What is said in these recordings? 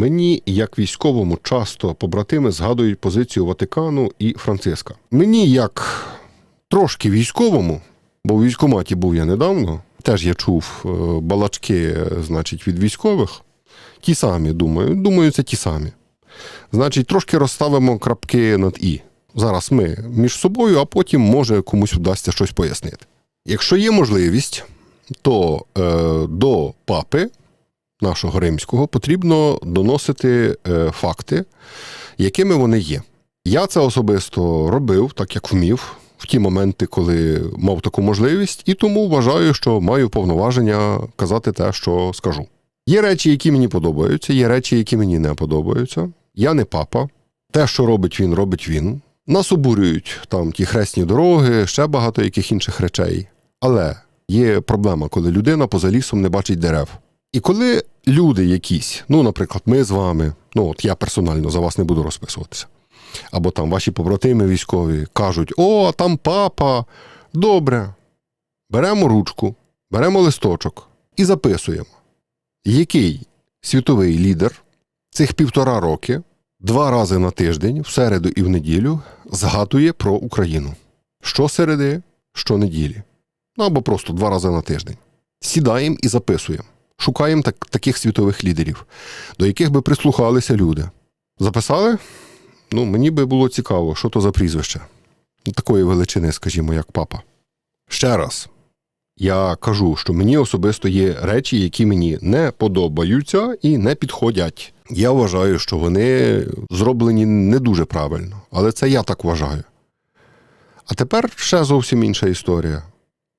Мені, як військовому, часто побратими згадують позицію Ватикану і Франциска. Мені, як трошки військовому, бо в військкоматі був я недавно, теж я чув е, балачки, значить, від військових. Ті самі, думаю. Думаю, це ті самі. Значить, трошки розставимо крапки над І. Зараз ми між собою, а потім може комусь вдасться щось пояснити. Якщо є можливість, то е, до папи нашого римського потрібно доносити е, факти, якими вони є. Я це особисто робив, так як вмів, в ті моменти, коли мав таку можливість, і тому вважаю, що маю повноваження казати те, що скажу. Є речі, які мені подобаються, є речі, які мені не подобаються. Я не папа. Те, що робить він, робить він. Нас обурюють там ті хресні дороги, ще багато яких інших речей. Але є проблема, коли людина поза лісом не бачить дерев. І коли люди якісь, ну, наприклад, ми з вами, ну от я персонально за вас не буду розписуватися, або там ваші побратими військові кажуть: о, там папа, добре. Беремо ручку, беремо листочок і записуємо, який світовий лідер цих півтора роки два рази на тиждень, в середу і в неділю, згадує про Україну. Що середи, що неділі. Ну або просто два рази на тиждень. Сідаємо і записуємо. Шукаємо так, таких світових лідерів, до яких би прислухалися люди. Записали? Ну, мені би було цікаво, що то за прізвище. Такої величини, скажімо, як папа. Ще раз, я кажу, що мені особисто є речі, які мені не подобаються і не підходять. Я вважаю, що вони зроблені не дуже правильно, але це я так вважаю. А тепер ще зовсім інша історія.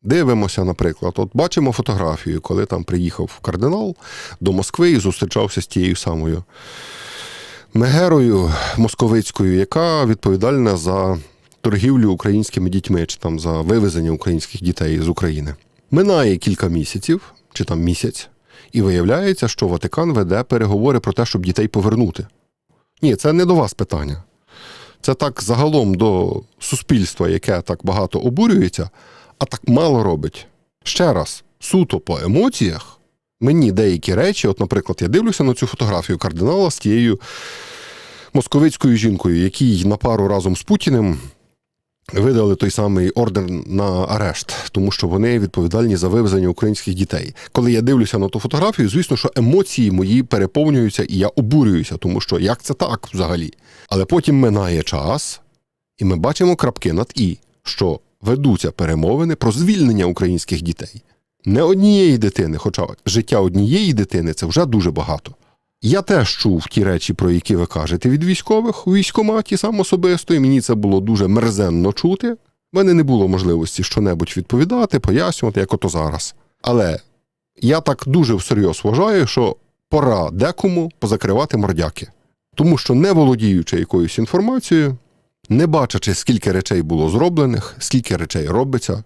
Дивимося, наприклад, от бачимо фотографію, коли там приїхав кардинал до Москви і зустрічався з тією самою Мегерою Московицькою, яка відповідальна за торгівлю українськими дітьми чи там за вивезення українських дітей з України. Минає кілька місяців чи там місяць, і виявляється, що Ватикан веде переговори про те, щоб дітей повернути. Ні, це не до вас питання. Це так загалом до суспільства, яке так багато обурюється, а так мало робить. Ще раз, суто по емоціях, мені деякі речі, от, наприклад, я дивлюся на цю фотографію кардинала з тією московицькою жінкою, якій на пару разом з Путіним видали той самий ордер на арешт, тому що вони відповідальні за вивезення українських дітей. Коли я дивлюся на ту фотографію, звісно, що емоції мої переповнюються, і я обурююся, тому що як це так взагалі? Але потім минає час, і ми бачимо крапки над і, що ведуться перемовини про звільнення українських дітей. Не однієї дитини, хоча життя однієї дитини це вже дуже багато. Я теж чув ті речі, про які ви кажете від військових у військкоматі сам особисто, і мені це було дуже мерзенно чути. В мене не було можливості щонебудь відповідати, пояснювати, як ото зараз. Але я так дуже всерйоз вважаю, що пора декому позакривати мордяки. Тому що, не володіючи якоюсь інформацією, не бачачи, скільки речей було зроблених, скільки речей робиться,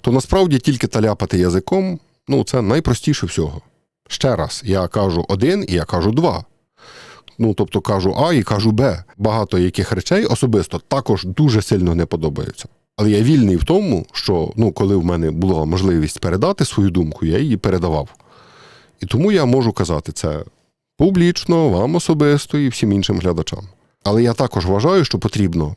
то насправді тільки таляпати язиком ну, це найпростіше всього. Ще раз, я кажу один і я кажу два. Ну, тобто кажу А і кажу Б. Багато яких речей особисто також дуже сильно не подобаються. Але я вільний в тому, що ну, коли в мене була можливість передати свою думку, я її передавав. І тому я можу казати це публічно, вам особисто і всім іншим глядачам. Але я також вважаю, що потрібно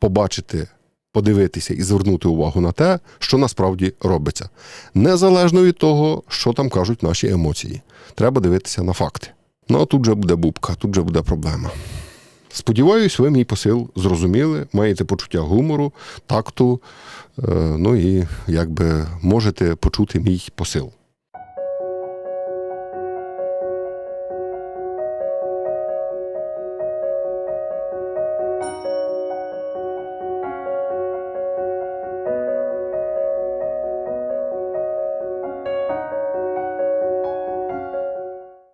побачити, подивитися і звернути увагу на те, що насправді робиться. Незалежно від того, що там кажуть наші емоції. Треба дивитися на факти. Ну а тут же буде бубка, тут же буде проблема. Сподіваюсь, ви мій посил зрозуміли, маєте почуття гумору, такту, е, ну і якби можете почути мій посил.